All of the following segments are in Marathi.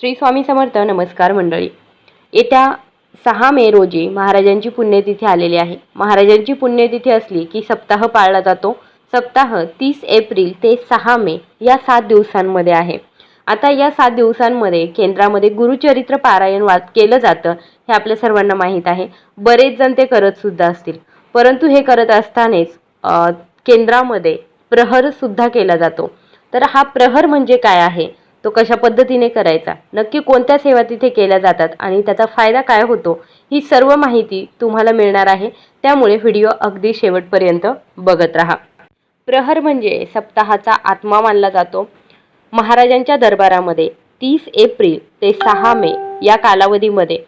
श्री स्वामी समर्थ नमस्कार मंडळी. येत्या सहा मे रोजी महाराजांची पुण्यतिथी आलेली आहे. महाराजांची पुण्यतिथी असली की सप्ताह पाळला जातो. सप्ताह तीस एप्रिल ते सहा मे या सात दिवसांमध्ये आहे. आता या सात दिवसांमध्ये केंद्रामध्ये गुरुचरित्र पारायण वाच केलं जातं हे आपल्या सर्वांना माहीत आहे. बरेच जण ते करत सुद्धा असतील. परंतु हे करत असतानाच केंद्रामध्ये प्रहरसुद्धा केला जातो. तर हा प्रहर म्हणजे काय आहे? तो कशा पद्धतीने करायचा? नक्की कोणत्या सेवा तिथे केल्या जातात आणि त्याचा फायदा काय होतो? ही सर्व माहिती तुम्हाला मिळणार आहे. त्यामुळे व्हिडिओ अगदी शेवटपर्यंत बघत राहा. प्रहर म्हणजे सप्ताहाचा आत्मा मानला जातो. महाराजांच्या दरबारामध्ये तीस एप्रिल ते सहा मे या कालावधीमध्ये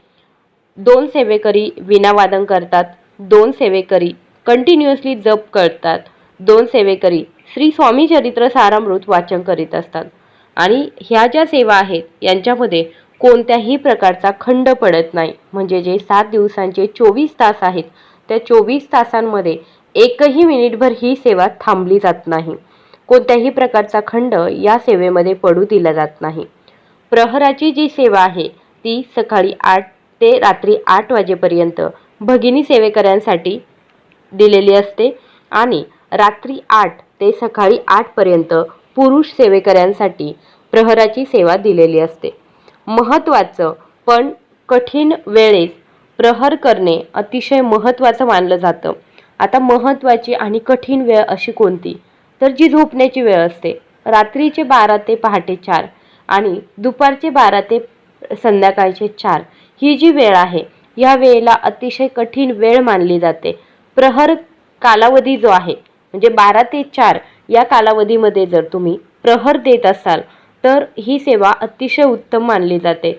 दोन सेवेकरी विनावादन करतात दोन सेवेकरी कंटिन्युअसली जप करतात दोन सेवेकरी श्री स्वामी चरित्र सारामृत वाचन करीत असतात. आणि ह्या ज्या सेवा आहेत यांच्यामध्ये कोणत्याही प्रकारचा खंड पडत नाही. म्हणजे जे सात दिवसांचे चोवीस तास आहेत त्या चोवीस तासांमध्ये एकही मिनिटभर ही सेवा थांबली जात नाही. कोणत्याही प्रकारचा खंड या सेवेमध्ये पडू दिला जात नाही. प्रहराची जी सेवा आहे ती सकाळी आठ ते रात्री आठ वाजेपर्यंत भगिनी सेवेकऱ्यांसाठी दिलेली असते आणि रात्री आठ ते सकाळी आठपर्यंत पुरुष सेवेकऱ्यांसाठी प्रहराची सेवा दिलेली असते. महत्त्वाचं पण कठीण वेळेस प्रहर करणे अतिशय महत्त्वाचं मानलं जातं. आता महत्त्वाची आणि कठीण वेळ अशी कोणती? तर जी झोपण्याची वेळ असते. रात्रीचे बारा ते पहाटे चार आणि दुपारचे बारा ते संध्याकाळचे चार ही जी वेळ आहे या वेळेला अतिशय कठीण वेळ मानली जाते. प्रहर कालावधी जो आहे म्हणजे बारा ते चार या कालावधीमध्ये जर तुम्ही प्रहर देत असाल तर ही सेवा अतिशय उत्तम मानली जाते.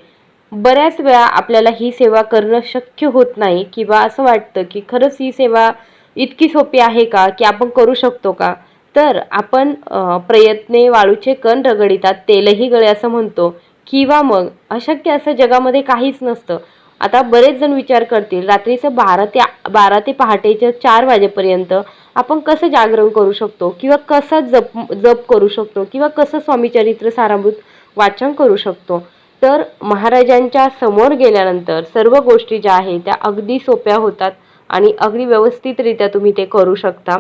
बऱ्याच वेळा आपल्याला ही सेवा करणं शक्य होत नाही किंवा असं वाटतं की खरंच ही सेवा इतकी सोपी आहे का की आपण करू शकतो का? तर आपण प्रयत्ने वाळूचे कण रगडितात तेलही गळे असं म्हणतो किंवा मग अशक्य असं जगामध्ये काहीच नसतं. आता बरेच जण विचार करतील रात्रीचं बारा ते बारा ते पहाटेच्या चार वाजेपर्यंत आपण कसं जागरण करू शकतो? किंवा कसं जप जप करू शकतो? किंवा कसं स्वामीचरित्र सारामृत वाचन करू शकतो? तर महाराजांच्या समोर गेल्यानंतर सर्व गोष्टी ज्या आहेत त्या अगदी सोप्या होतात आणि अगदी व्यवस्थितरित्या तुम्ही ते करू शकता.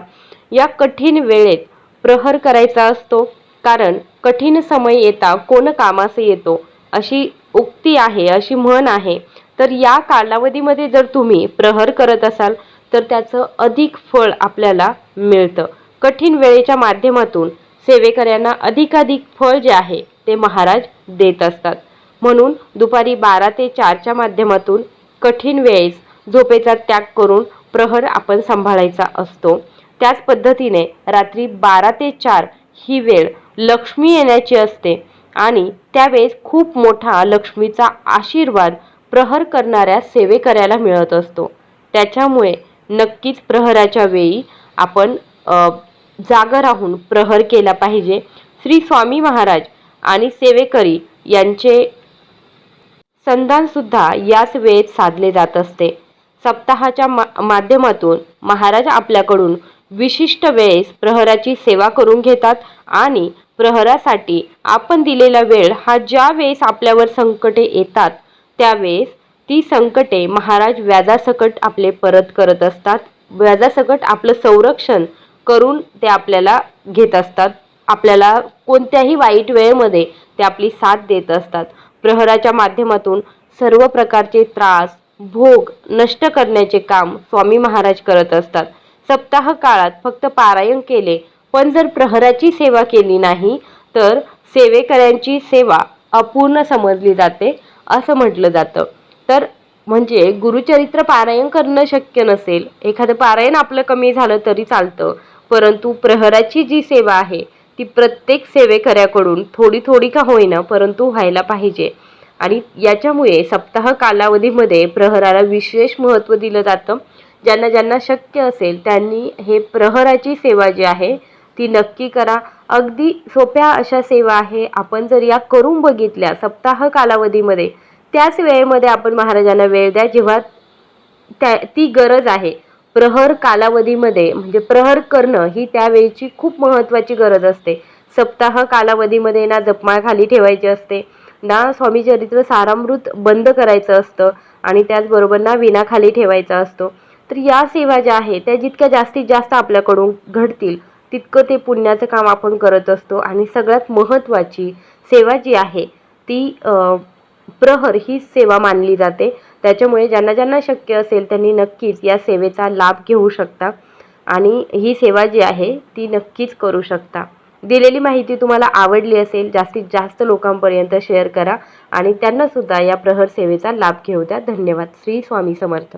या कठीण वेळेत प्रहर करायचा असतो कारण कठीण समय येता कोण कामास येतो अशी उक्ती आहे अशी म्हण आहे. तर या कालावधीमध्ये जर तुम्ही प्रहर करत असाल तर त्याचं अधिक फळ आपल्याला मिळतं. कठीण वेळेच्या माध्यमातून सेवेकऱ्यांना अधिकाधिक फळ जे आहे ते महाराज देत असतात. म्हणून दुपारी बारा ते चारच्या माध्यमातून कठीण वेळेस झोपेचा त्याग करून प्रहर आपण सांभाळायचा असतो. त्याच पद्धतीने रात्री बारा ते चार ही वेळ लक्ष्मी येण्याची असते आणि त्यावेळेस खूप मोठा लक्ष्मीचा आशीर्वाद प्रहर करणाऱ्या सेवेकऱ्याला मिळत असतो. त्याच्यामुळे नक्कीच प्रहराच्या वेळी आपण जाग राहून प्रहर केला पाहिजे. श्री स्वामी महाराज आणि सेवेकरी यांचे संधानसुद्धा याच वेळेत साधले जात असते. सप्ताहाच्या मा माध्यमातून महाराज आपल्याकडून विशिष्ट वेळेस प्रहराची सेवा करून घेतात आणि प्रहरासाठी आपण दिलेला वेळ हा ज्या वेळेस आपल्यावर संकटे येतात त्यावेळेस ती संकटे महाराज व्याजासकट आपले परत करत असतात. व्याजासकट आपलं संरक्षण करून ते आपल्याला घेत असतात. आपल्याला कोणत्याही वाईट वेळेमध्ये ते आपली साथ देत असतात. प्रहराच्या माध्यमातून सर्व प्रकारचे त्रास भोग नष्ट करण्याचे काम स्वामी महाराज करत असतात. सप्ताह काळात फक्त पारायण केले पण जर प्रहराची सेवा केली नाही तर सेवेकऱ्यांची सेवा अपूर्ण समजली जाते. असं म्हटलं जातं. तर म्हणजे गुरुचरित्र पारायण करणं शक्य नसेल. एखादं पारायण आपलं कमी झालं तरी चालतं. परंतु प्रहराची जी सेवा आहे ती प्रत्येक सेवेकऱ्याकडून थोडी थोडी का होईना परंतु व्हायला पाहिजे. आणि याच्यामुळे सप्ताह कालावधीमध्ये प्रहराला विशेष महत्त्व दिलं जातं. ज्यांना ज्यांना शक्य असेल त्यांनी हे प्रहराची सेवा जी आहे ती नक्की करा. अगदी सोप्या अशा सेवा आहे. आपण जर या करून बघितल्या सप्ताह कालावधीमध्ये त्याच वेळेमध्ये आपण महाराजांना वेळ द्या जेव्हा त्या ती गरज आहे. प्रहर कालावधीमध्ये म्हणजे प्रहर करणं ही त्यावेळची खूप महत्त्वाची गरज असते. सप्ताह कालावधीमध्ये ना जपमाळ खाली ठेवायची असते ना स्वामी चरित्र सारामृत बंद करायचं असतं आणि त्याचबरोबर ना विना खाली ठेवायचा असतो. तर या सेवा ज्या आहेत त्या जितक्या जास्तीत जास्त आपल्याकडून घडतील. तितकं ते पुण्याचं काम आपण करत असतो. आणि सगळ्यात महत्त्वाची सेवा जी आहे ती प्रहर ही सेवा मानली जाते. त्याच्यामुळे ज्यांना ज्यांना शक्य असेल त्यांनी नक्कीच या सेवेचा लाभ घेऊ शकता. आणि ही सेवा जी आहे ती नक्कीच करू शकता. दिलेली माहिती तुम्हाला आवडली असेल जास्तीत जास्त लोकांपर्यंत शेअर करा. आणि त्यांनासुद्धा या प्रहर सेवेचा लाभ घेऊ द्या. धन्यवाद. श्री स्वामी समर्थ.